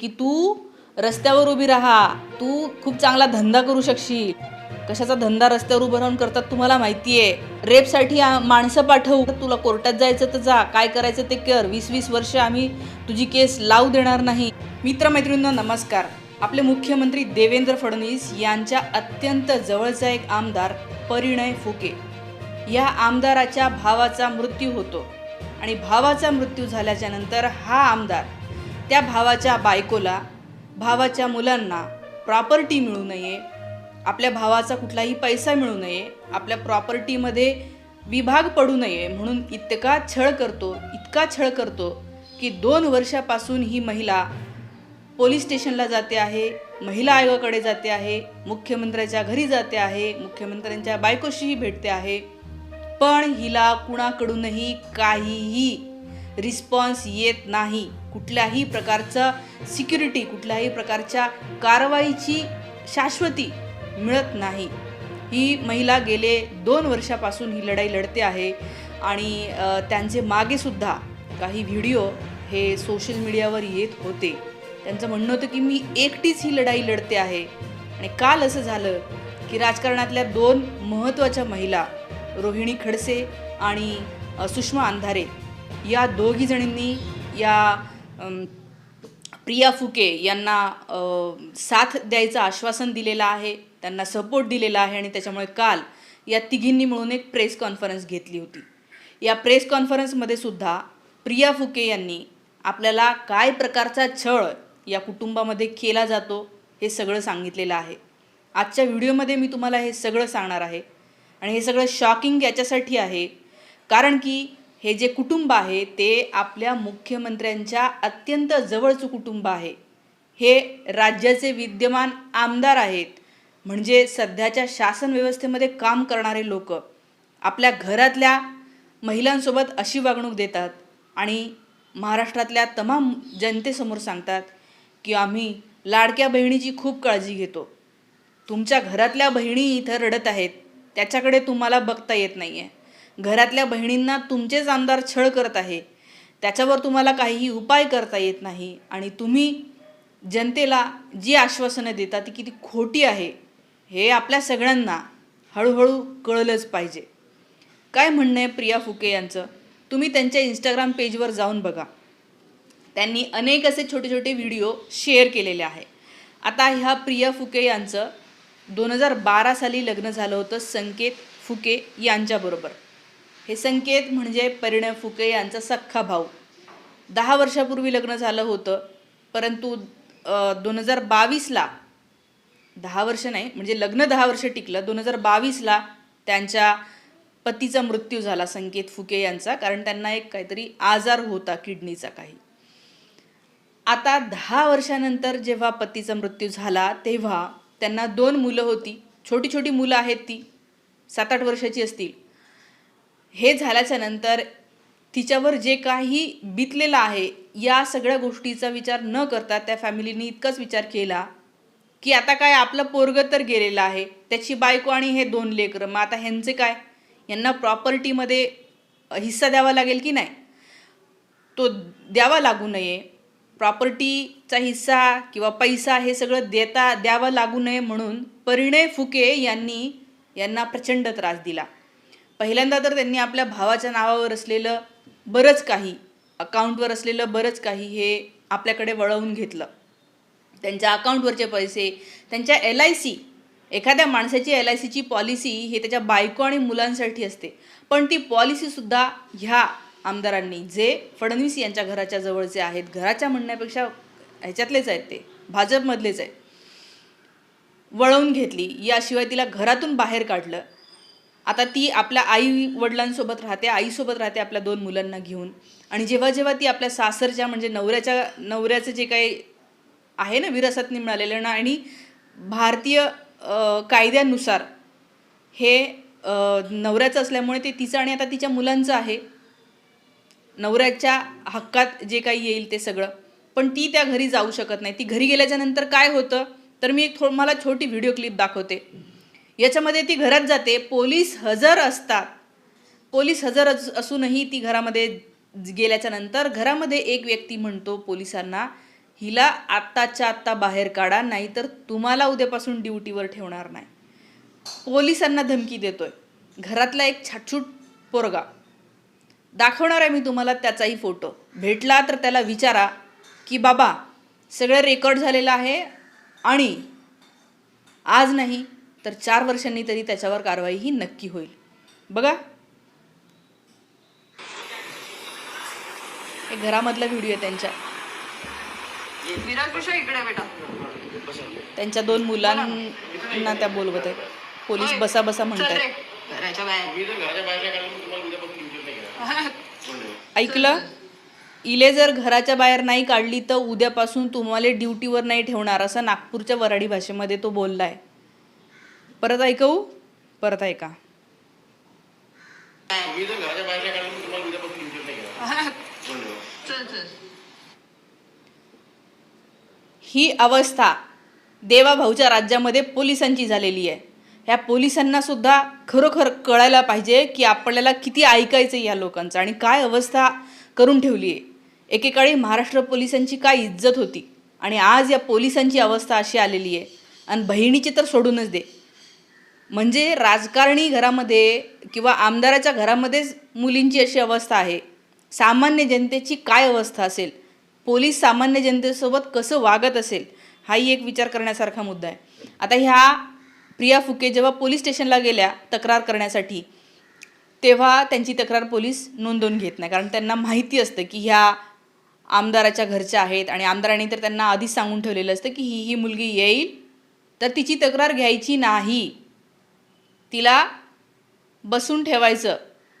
की तू रस्त्यावर उभी राहा. तू खूप चांगला धंदा करू शकशील. कशाचा धंदा रस्त्यावर उभं राहून करतात तुम्हाला माहिती आहे रेपसाठी माणसं पाठवू. तुला कोर्टात जायचं तर जा. काय करायचं ते कर. वीस वीस वर्ष आम्ही तुझी केस लावू देणार नाही. मित्रमैत्रिणींना नमस्कार. आपले मुख्यमंत्री देवेंद्र फडणवीस यांच्या अत्यंत जवळचा एक आमदार परिणय फुके. या आमदाराच्या भावाचा मृत्यू होतो. आणि भावाचा मृत्यू झाल्याच्यानंतर हा आमदार त्या भावाच्या बायकोला भावाच्या मुलांना प्रॉपर्टी मिळू नये आपल्या भावाचा कुठलाही पैसा मिळू नये आपल्या प्रॉपर्टीमध्ये विभाग पडू नये म्हणून इतका छळ करतो इतका छळ करतो की दोन वर्षापासून ही महिला पोलीस स्टेशनला जाते आहे महिला आयोगाकडे जाते आहे मुख्यमंत्र्याच्या घरी जाते आहे मुख्यमंत्र्यांच्या बायकोशीही भेटते आहे. पण हिला कुणाकडूनही काहीही रिस्पॉन्स येत नाही. कुठल्याही प्रकारचं सिक्युरिटी कुठल्याही प्रकारच्या कारवाईची शाश्वती मिळत नाही. ही महिला गेले दोन वर्षापासून ही लढाई लढते आहे आणि त्यांचे मागेसुद्धा काही व्हिडिओ हे सोशल मीडियावर येत होते. त्यांचं म्हणणं होतं की मी एकटीच ही लढाई लढते आहे. आणि काल असं झालं की राजकारणातल्या दोन महत्त्वाच्या महिला रोहिणी खडसे आणि सुषमा अंधारे या दोघी जणींनी या प्रिया फुके यांना साथ द्यायचं आश्वासन दिलेलं आहे त्यांना सपोर्ट दिलेला आहे आणि त्याच्यामुळे काल या तिघींनी मिळून एक प्रेस कॉन्फरन्स घेतली होती. या प्रेस कॉन्फरन्समध्ये सुद्धा प्रिया फुके यांनी आपल्याला काय प्रकारचा छळ या कुटुंबामध्ये केला जातो हे सगळं सांगितलेलं आहे. आजच्या व्हिडिओमध्ये मी तुम्हाला हे सगळं सांगणार आहे. आणि हे सगळं शॉकिंग याच्यासाठी आहे कारण की हे जे कुटुंब आहे ते आपल्या मुख्यमंत्र्यांच्या अत्यंत जवळचं कुटुंब आहे. हे राज्याचे विद्यमान आमदार आहेत. म्हणजे सध्याच्या शासन व्यवस्थेमध्ये काम करणारे लोक. आपल्या घरातल्या महिलांसोबत अशी वागणूक देतात आणि महाराष्ट्रातल्या तमाम जनतेसमोर सांगतात की आम्ही लाडक्या बहिणीची खूप काळजी घेतो. तुमच्या घरातल्या बहिणी इथं रडत आहेत. त्याच्याकडे तुम्हाला बघता येत नाही आहे घरातल्या बहिणींना तुमचेच आमदार छळ करत आहे. त्याच्यावर तुम्हाला काहीही उपाय करता येत नाही. आणि तुम्ही जनतेला जी आश्वासनं देता ती किती खोटी आहे हे आपल्या सगळ्यांना हळूहळू कळलंच पाहिजे. काय म्हणणं आहे प्रिया फुके यांचं? तुम्ही त्यांच्या इंस्टाग्राम पेजवर जाऊन बघा. त्यांनी अनेक असे छोटे छोटे व्हिडिओ शेअर केलेले आहे. आता ह्या प्रिया फुके यांचं दोन हजार बारा साली लग्न झालं होतं संकेत फुके यांच्याबरोबर हे संकेत म्हणजे परिणय फुके यांचा सख्खा भाऊ. दहा वर्षापूर्वी लग्न झालं होतं परंतु दोन हजार बावीसला दहा वर्ष नाही म्हणजे लग्न दहा वर्ष टिकलं दोन हजार बावीसला त्यांच्या पतीचा मृत्यू झाला संकेत फुके यांचा कारण त्यांना एक काहीतरी आजार होता किडनीचा काही. आता दहा वर्षानंतर जेव्हा पतीचा मृत्यू झाला तेव्हा त्यांना दोन मुलं होती. छोटी छोटी मुलं आहेत ती सात आठ वर्षाची असतील. हे झाल्याच्यानंतर तिच्यावर जे काही बितलेलं आहे या सगळ्या गोष्टीचा विचार न करता त्या फॅमिलीने इतकाच विचार केला की आता काय आपलं पोरगं तर गेलेलं आहे त्याची बायको आणि हे दोन लेकरं मग आता ह्यांचे काय? यांना प्रॉपर्टीमध्ये हिस्सा द्यावा लागेल की नाही? तो द्यावा लागू नये. प्रॉपर्टीचा हिस्सा किंवा पैसा हे सगळं देता द्यावं लागू नये म्हणून परिणय फुके यांनी यांना प्रचंड त्रास दिला. पहिल्यांदा तर त्यांनी आपल्या भावाच्या नावावर असलेलं बरंच काही अकाउंटवर असलेलं बरंच काही हे आपल्याकडे वळवून घेतलं. त्यांच्या अकाउंटवरचे पैसे त्यांच्या एल आय सी एखाद्या माणसाची एल आय सीची पॉलिसी हे त्याच्या बायको आणि मुलांसाठी असते. पण ती पॉलिसीसुद्धा ह्या आमदारांनी जे फडणवीस यांच्या घराच्या जवळचे आहेत घराच्या म्हणण्यापेक्षा ह्याच्यातलेच आहेत ते भाजपमधलेच आहेत वळवून घेतली. याशिवाय तिला घरातून बाहेर काढलं. आता ती आपल्या आई वडिलांसोबत राहते आईसोबत राहते आपल्या दोन मुलांना घेऊन. आणि जेव्हा जेव्हा ती आपल्या सासरच्या म्हणजे नवऱ्याच्या नवऱ्याचं जे काही आहे ना विरासतनी मिळालेलं ना आणि भारतीय कायद्यानुसार हे नवऱ्याचं असल्यामुळे ते तिचं आणि आता तिच्या मुलांचं आहे. नवऱ्याच्या हक्कात जे काही येईल ते सगळं. पण ती त्या घरी जाऊ शकत नाही. ती घरी गेल्याच्यानंतर काय होतं? तर मी एक थो मला छोटी व्हिडिओ क्लिप दाखवते. याच्यामध्ये ती घरात जाते. पोलीस हजर असतात. पोलीस हजर अस- असूनही ती घरामध्ये गेल्याच्यानंतर घरामध्ये एक व्यक्ती म्हणतो पोलिसांना हिला आत्ताच्या आत्ता बाहेर काढा नाहीतर तुम्हाला उद्यापासून ड्युटीवर ठेवणार नाही. पोलिसांना धमकी देतोय. घरातला एक छाटछूट पोरगा. दाखवणार आहे मी तुम्हाला त्याचाही फोटो. भेटला तर त्याला विचारा की बाबा सगळं रेकॉर्ड झालेलं आहे आणि आज नाही तर चार वर्षांनी तरी त्याच्यावर कारवाई ही नक्की होईल. बघा. हे घरामधला व्हिडिओ आहे त्यांच्या. त्यांच्या दोन मुलांना त्या बोलवत आहेत. पोलीस बसा बसा म्हणत चल रे आहेत घराच्या बाहेर ऐकलं? इले जर घराच्या बाहेर नाही काढली तर उद्यापासून तुम्हाला ड्युटीवर नाही ठेवणार असं नागपूरच्या वराडी भाषेमध्ये तो बोललाय. परत ऐकवू? परत ऐका. ही अवस्था देवाभाऊच्या राज्यामध्ये पोलिसांची झालेली आहे. ह्या पोलिसांना सुद्धा खरोखर कळायला पाहिजे की आपल्याला किती ऐकायचं या लोकांचं आणि काय अवस्था करून ठेवली आहे. एकेकाळी महाराष्ट्र पोलिसांची काय इज्जत होती आणि आज या पोलिसांची अवस्था अशी आलेली आहे. आणि बहिणीची तर सोडूनच दे. म्हणजे राजकारणी घरामध्ये किंवा आमदाराच्या घरामध्येच मुलींची अशी अवस्था आहे. सामान्य जनतेची काय अवस्था असेल? पोलीस सामान्य जनतेसोबत कसं वागत असेल? हाही एक विचार करण्यासारखा मुद्दा आहे. आता ह्या प्रिया फुके जेव्हा पोलीस स्टेशनला गेल्या तक्रार करण्यासाठी तेव्हा त्यांची तक्रार पोलीस नोंदवून घेत नाही. कारण त्यांना माहिती असतं की ह्या आमदाराच्या घरच्या आहेत आणि आमदारांनी तर त्यांना आधीच सांगून ठेवलेलं असतं की ही ही मुलगी येईल तर तिची तक्रार घ्यायची नाही. तिला बसून ठेवायचं.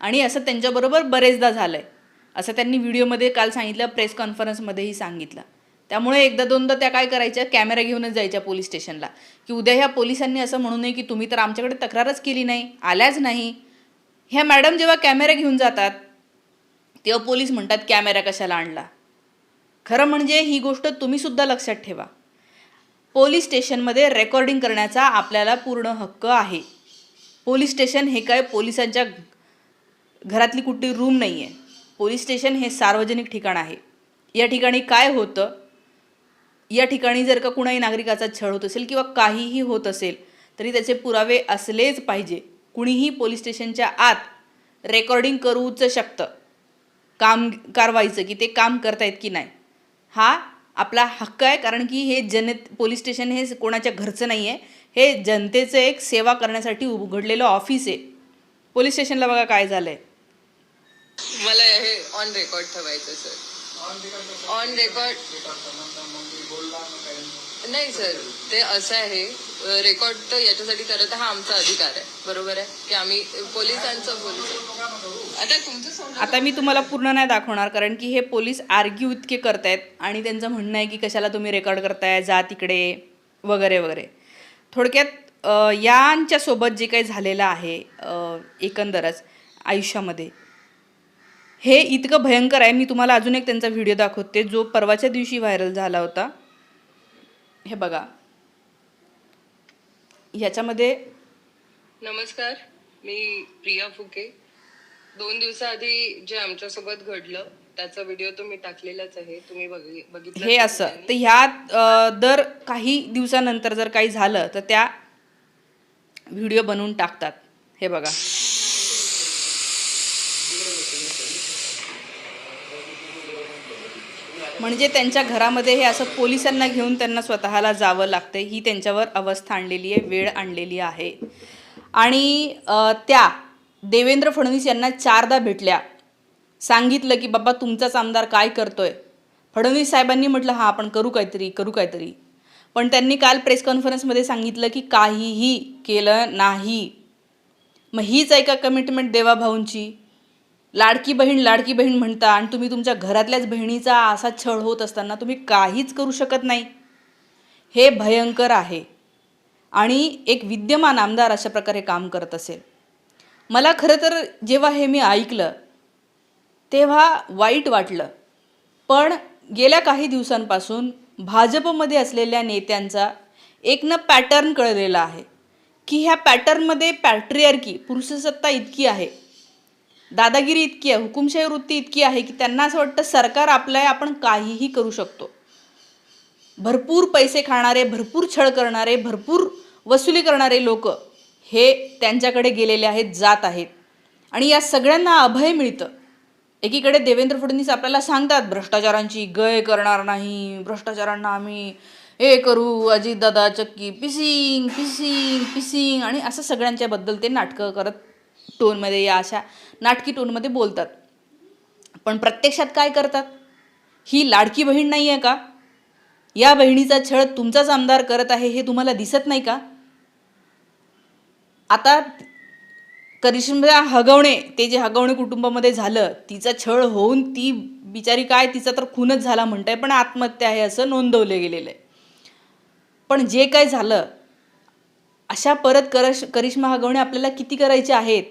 आणि असं त्यांच्याबरोबर बरेचदा झालं आहे असं त्यांनी व्हिडिओमध्ये काल सांगितलं प्रेस कॉन्फरन्समध्येही सांगितलं. त्यामुळे एकदा दोनदा त्या काय करायच्या कॅमेरा घेऊनच जायच्या पोलीस स्टेशनला. की उद्या ह्या पोलिसांनी असं म्हणू नये की तुम्ही तर आमच्याकडे तक्रारच केली नाही आल्याच नाही. ह्या मॅडम जेव्हा कॅमेरा घेऊन जातात तेव्हा पोलीस म्हणतात कॅमेरा कशाला आणला? खरं म्हणजे ही गोष्ट तुम्हीसुद्धा लक्षात ठेवा. पोलीस स्टेशनमध्ये रेकॉर्डिंग करण्याचा आपल्याला पूर्ण हक्क आहे. पोलीस स्टेशन हे काय पोलिसांच्या घरातली कुठली रूम नाही आहे पोलीस स्टेशन हे सार्वजनिक ठिकाण आहे. या ठिकाणी काय होतं? या ठिकाणी जर का कुणाही नागरिकाचा छळ होत असेल किंवा काहीही होत असेल तरी त्याचे पुरावे असलेच पाहिजे. कुणीही पोलीस स्टेशनच्या आत रेकॉर्डिंग करूच शकतं. काम कारवाईचं की ते काम करतायत की नाही. हा आपला हक्क आहे कारण की हे जनत पोलीस स्टेशन हे कोणाच्या घरचं नाही आहे हे जनतेचं एक सेवा करण्यासाठी उघडलेलं ऑफिस आहे. पोलीस स्टेशनला बघा काय झालंय. मला हे ऑन रेकॉर्ड ठेवायचं सर ऑन रेकॉर्ड नाही सर ते असं आहे रेकॉर्ड तर याच्यासाठी करत हा आमचा अधिकार आहे. बरोबर आहे? की आम्ही पोलिसांचं पोलीस आता तुमचं आता मी तुम्हाला पूर्ण नाही दाखवणार कारण की हे पोलीस आर्ग्यू इतके करतायत आणि त्यांचं म्हणणं आहे की कशाला तुम्ही रेकॉर्ड करताय जा तिकडे वगैरे वगैरे. थोडक्यात यांच्यासोबत जे काही झालेलं आहे एकंदरच आयुष्यामध्ये हे इतकं भयंकर आहे. मी तुम्हाला अजून एक त्यांचा व्हिडिओ दाखवते जो परवाच्या दिवशी व्हायरल झाला होता. हे बघा. ह्याच्यामध्ये नमस्कार. मी प्रिया फुके. दोन दिवसाआधी जे आमच्यासोबत घडलं त्याचा व्हिडिओ तुम्ही टाकलेलाच आहे. तुम्ही बघि- बघितला हे असं. तर ह्यात अ, दर काही दिवसानंतर जर काही झालं तर त्या व्हिडिओ बनवून टाकतात. हे बघा. म्हणजे त्यांच्या घरामध्ये हे असं पोलिसांना घेऊन त्यांना स्वतःला जावं लागतं ही त्यांच्यावर अवस्था आणलेली आहे वेळ आणलेली आहे. आणि अ, त्या देवेंद्र फडणवीस यांना चारदा भेटल्या. सांगितलं की बाबा तुमचाच आमदार काय करतोय? फडणवीस साहेबांनी म्हटलं हां आपण करू काहीतरी करू काहीतरी. पण त्यांनी काल प्रेस कॉन्फरन्समध्ये सांगितलं की काहीही केलं नाही. मग हीच आहे का कमिटमेंट देवाभाऊंची लाडकी बहीण लाडकी बहीण म्हणता आणि तुम्ही तुमच्या घरातल्याच बहिणीचा असा छळ होत असताना तुम्ही काहीच करू शकत नाही. हे भयंकर आहे. आणि एक विद्यमान आमदार अशा प्रकारे काम करत असेल. मला खरं तर जेव्हा हे मी ऐकलं तेव्हा वाईट वाटलं. पण गेल्या काही दिवसांपासून भाजपमध्ये असलेल्या नेत्यांचा एक ना पॅटर्न कळलेला आहे की ह्या पॅटर्नमध्ये पॅट्रियार्की पुरुषसत्ता इतकी आहे. दादागिरी इतकी आहे हुकुमशाही वृत्ती इतकी आहे की त्यांना असं वाटतं सरकार आपलं आहे आपण काहीही करू शकतो. भरपूर पैसे खाणारे भरपूर छळ करणारे भरपूर वसुली करणारे लोक हे त्यांच्याकडे गेलेले आहेत जात आहेत. आणि या सगळ्यांना अभय मिळतं. एकीकडे देवेंद्र फडणवीस आपल्याला सांगतात भ्रष्टाचारांची गय करणार नाही भ्रष्टाचारांना आम्ही हे करू अजितदादा चक्की पिसिंग पिसिंग पिसिंग. आणि असं सगळ्यांच्याबद्दल ते नाटकं करत टोनमध्ये या अशा नाटकी टोनमध्ये बोलतात. पण प्रत्यक्षात काय करतात? ही लाडकी बहीण नाही आहे का? या बहिणीचा छळ तुमचाच आमदार करत आहे हे तुम्हाला दिसत नाही का? आता करिश्मा हगवणे ते जे हगवणे कुटुंबामध्ये झालं तिचा छळ होऊन ती बिचारी काय तिचा तर खूनच झाला म्हणताय पण आत्महत्या आहे असं नोंदवलं गेलेलं आहे. पण जे काय झालं अशा परत करश करिश्मा हगवणे आपल्याला किती करायचे आहेत?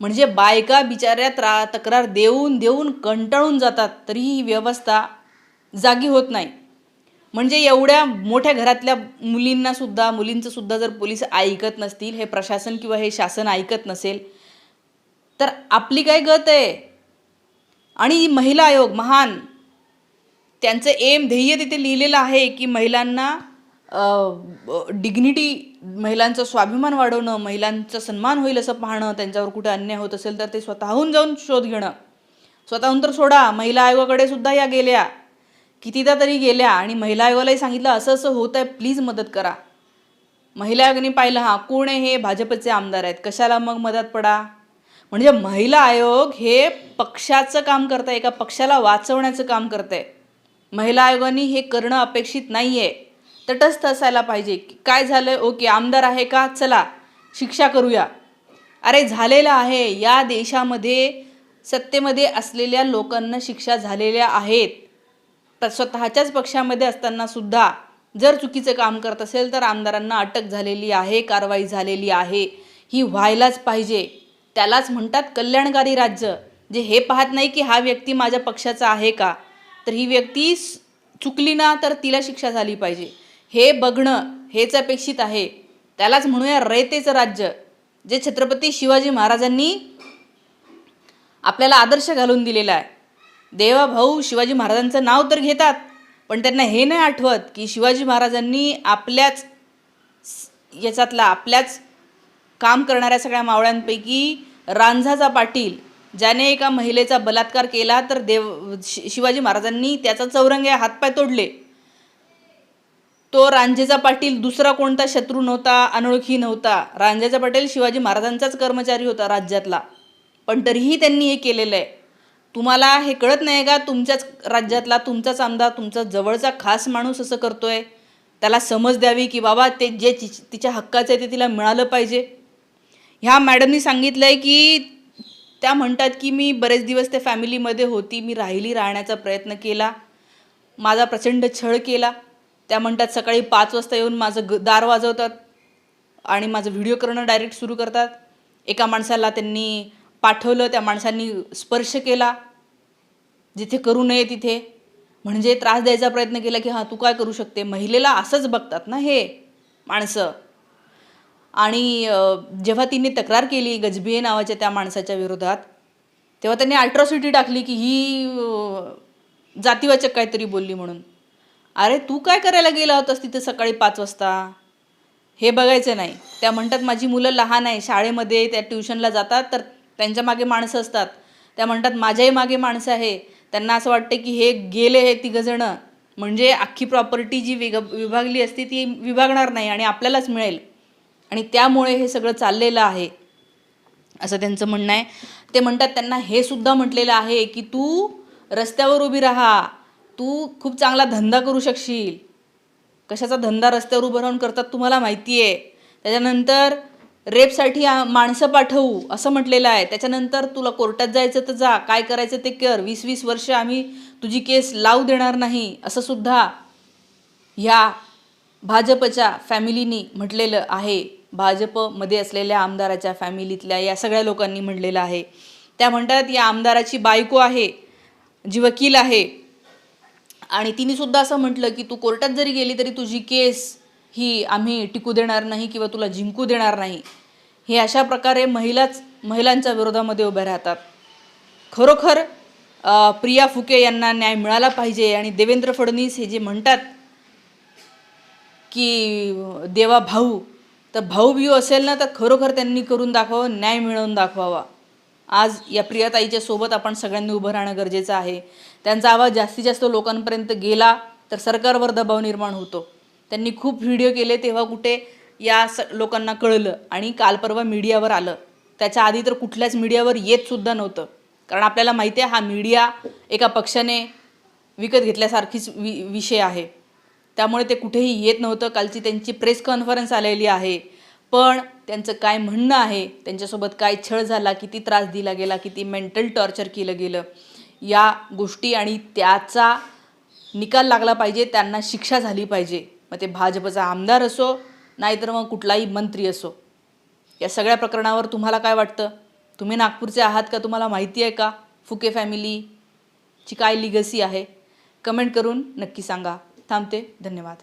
म्हणजे बायका बिचाऱ्या त्रा तक्रार देऊन देऊन कंटाळून जातात तरीही ही व्यवस्था जागी होत नाही. म्हणजे एवढ्या मोठ्या घरातल्या मुलींना सुद्धा मुलींचं सुद्धा जर पोलीस ऐकत नसतील हे प्रशासन किंवा हे शासन ऐकत नसेल तर आपली काय गत आहे? आणि महिला आयोग महान त्यांचं एम ध्येय तिथे लिहिलेलं आहे की महिलांना डिग्निटी महिलांचा स्वाभिमान वाढवणं महिलांचा सन्मान होईल असं पाहणं त्यांच्यावर कुठे अन्याय होत असेल तर ते स्वतःहून जाऊन शोध घेणं. स्वतःहून तर सोडा महिला आयोगाकडे सुद्धा या गेल्या. कितीदा तरी गेल्या आणि महिला आयोगालाही सांगितलं असं असं होत आहे प्लीज मदत करा. महिला आयोगाने पाहिलं हां कोण आहे हे? भाजपचे आमदार आहेत. कशाला मग मदत पडा? म्हणजे महिला आयोग हे पक्षाचं काम करत आहे एका पक्षाला वाचवण्याचं काम करत आहे महिला आयोगाने हे करणं अपेक्षित नाही आहे तटस्थ असायला पाहिजे. की काय झालं ओके आमदार आहे का? चला शिक्षा करूया. अरे झालेलं आहे. या देशामध्ये सत्तेमध्ये असलेल्या लोकांना शिक्षा झालेल्या आहेत. स्वतःच्याच पक्षामध्ये असताना सुद्धा जर चुकीचं काम करत असेल तर आमदारांना अटक झालेली आहे कारवाई झालेली आहे. ही व्हायलाच पाहिजे. त्यालाच म्हणतात कल्याणकारी राज्य. जे हे पाहत नाही की हा व्यक्ती माझ्या पक्षाचा आहे का? तर ही व्यक्ती चुकली ना तर तिला शिक्षा झाली पाहिजे. हे बघणं हेच अपेक्षित आहे. त्यालाच म्हणूया रयतेचं राज्य. जे छत्रपती शिवाजी महाराजांनी आपल्याला आदर्श घालून दिलेला आहे. देवाभाऊ शिवाजी महाराजांचं नाव तर घेतात पण त्यांना हे नाही आठवत की शिवाजी महाराजांनी आपल्याच याच्यातला आपल्याच काम करणाऱ्या सगळ्या मावळ्यांपैकी रांझाचा पाटील ज्याने एका महिलेचा बलात्कार केला तर देव शि- शिवाजी महाराजांनी त्याचा चौरंगे हातपाय तोडले. तो रांझेचा पाटील दुसरा कोणता शत्रू नव्हता अनोळखी नव्हता. रांझेचा पाटील शिवाजी महाराजांचाच कर्मचारी होता राज्यातला. पण तरीही त्यांनी हे केलेलं आहे. तुम्हाला हे कळत नाही का? तुमच्याच राज्यातला तुमचाच आमदार तुमचा जवळचा खास माणूस असं करतोय. त्याला समज द्यावी की बाबा ते जे तिच्या हक्काचं आहे ते तिला मिळालं पाहिजे. ह्या मॅडमनी सांगितलं आहे की त्या म्हणतात की मी बरेच दिवस त्या फॅमिलीमध्ये होती मी राहिली राहण्याचा प्रयत्न केला. माझा प्रचंड छळ केला. त्या म्हणतात सकाळी पाच वाजता येऊन माझं ग दार वाजवतात आणि माझं व्हिडिओ करणं डायरेक्ट सुरू करतात. एका माणसाला त्यांनी पाठवलं त्या माणसांनी स्पर्श केला. जिथे करू नये तिथे. म्हणजे त्रास द्यायचा प्रयत्न केला की हां तू काय करू शकते? महिलेला असंच बघतात ना हे माणसं. आणि जेव्हा तिने तक्रार केली गजबिये नावाच्या त्या माणसाच्या विरोधात तेव्हा त्यांनी अल्ट्रॉसिटी टाकली की ही जातीवाचक काहीतरी बोलली म्हणून. अरे तू काय करायला गेला होतास तिथे सकाळी पाच वाजता? हे बघायचं नाही. त्या म्हणतात माझी मुलं लहान आहे शाळेमध्ये त्या ट्युशनला जातात तर त्यांच्या मागे माणसं असतात. त्या म्हणतात माझ्याही मागे माणसं आहे. त्यांना असं वाटतं की हे गेले हे तिघंजणं म्हणजे अख्खी प्रॉपर्टी जी विग विभागली असती ती विभागणार नाही आणि आपल्यालाच मिळेल. आणि त्यामुळे हे सगळं चाललेलं आहे. असं त्यांचं म्हणणं आहे. ते म्हणतात त्यांना हे सुद्धा म्हटलेलं आहे की तू रस्त्यावर उभी राहा. तू खूप चांगला धंदा करू शकशील. कशाचा धंदा रस्त्यावर उभं राहून करतात तुम्हाला माहिती आहे त्याच्यानंतर रेपसाठी माणसं पाठवू असं म्हटलेलं आहे. त्याच्यानंतर तुला कोर्टात जायचं तर जा काय करायचं ते कर. वीस वीस वर्ष आम्ही तुझी केस लावू देणार नाही असं सुद्धा ह्या भाजपच्या फॅमिलीनी म्हटलेलं आहे. भाजपमध्ये असलेल्या आमदाराच्या फॅमिलीतल्या या सगळ्या लोकांनी म्हटलेलं आहे. त्या म्हणतात या आमदाराची बायको आहे जी वकील आहे. आणि तिने सुद्धा असं म्हटलं की तू कोर्टात जरी गेली तरी तुझी केस ही आम्ही टिकू देणार नाही किंवा तुला जिंकू देणार नाही हे अशा प्रकारे महिलाच महिलांच्या विरोधामध्ये उभ्या राहतात. खरोखर प्रिया फुके यांना न्याय मिळाला पाहिजे आणि देवेंद्र फडणवीस हे जे म्हणतात की देवा भाऊ तर भाऊ बिऊ असेल ना तर खरोखर त्यांनी करून दाखवावं न्याय मिळवून दाखवावा. आज या प्रियाताईच्या सोबत आपण सगळ्यांनी उभं राहणं गरजेचं आहे. त्यांचा आवाज जास्तीत जास्त लोकांपर्यंत गेला तर सरकारवर दबाव निर्माण होतो. त्यांनी खूप व्हिडिओ केले तेव्हा कुठे या स लोकांना कळलं आणि काल परवा मीडियावर आलं. त्याच्या आधी तर कुठल्याच मीडियावर येतसुद्धा नव्हतं. कारण आपल्याला माहिती आहे हा मीडिया एका पक्षाने विकत घेतल्यासारखीच वि विषय आहे. त्यामुळे ते कुठेही येत नव्हतं. कालची त्यांची प्रेस कॉन्फरन्स आलेली आहे. पण त्यांचं काय म्हणणं आहे त्यांच्यासोबत काय छळ झाला किती त्रास दिला गेला किती मेंटल टॉर्चर केलं गेलं या गोष्टी आणि त्याचा निकाल लागला पाहिजे त्यांना शिक्षा झाली पाहिजे. मग ते भाजपचा आमदार असो नाहीतर मग कुठलाही मंत्री असो. या सगळ्या प्रकरणावर तुम्हाला काय वाटतं? तुम्ही नागपूरचे आहात का? तुम्हाला माहिती आहे का? फुके फॅमिलीची काय लिगसी आहे? कमेंट करून नक्की सांगा. थांबते. धन्यवाद.